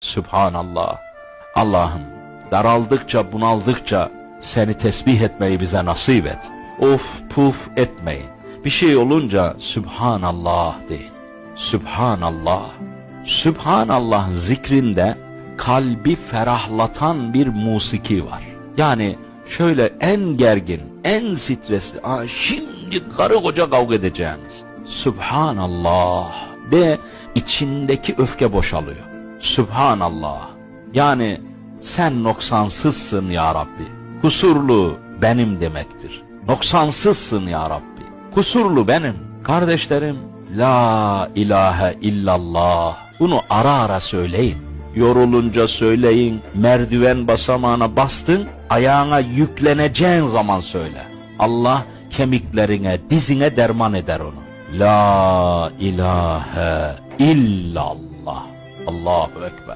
Sübhanallah. Allah'ım daraldıkça bunaldıkça seni tesbih etmeyi bize nasip et. Of puf etmeyin. Bir şey olunca Sübhanallah deyin. Sübhanallah. Sübhanallah zikrinde kalbi ferahlatan bir musiki var. Yani şöyle en gergin, en stresli, Aa, şimdi karı koca kavga edeceğiniz. Sübhanallah de içindeki öfke boşalıyor. Sübhanallah. Yani sen noksansızsın ya Rabbi. Kusurlu benim demektir. Noksansızsın ya Rabbi. Kusurlu benim. Kardeşlerim, La ilahe illallah. Bunu ara ara söyleyin. Yorulunca söyleyin, merdiven basamağına bastın, ayağına yükleneceğin zaman söyle. Allah kemiklerine, dizine derman eder onu. La ilahe illallah. الله أكبر.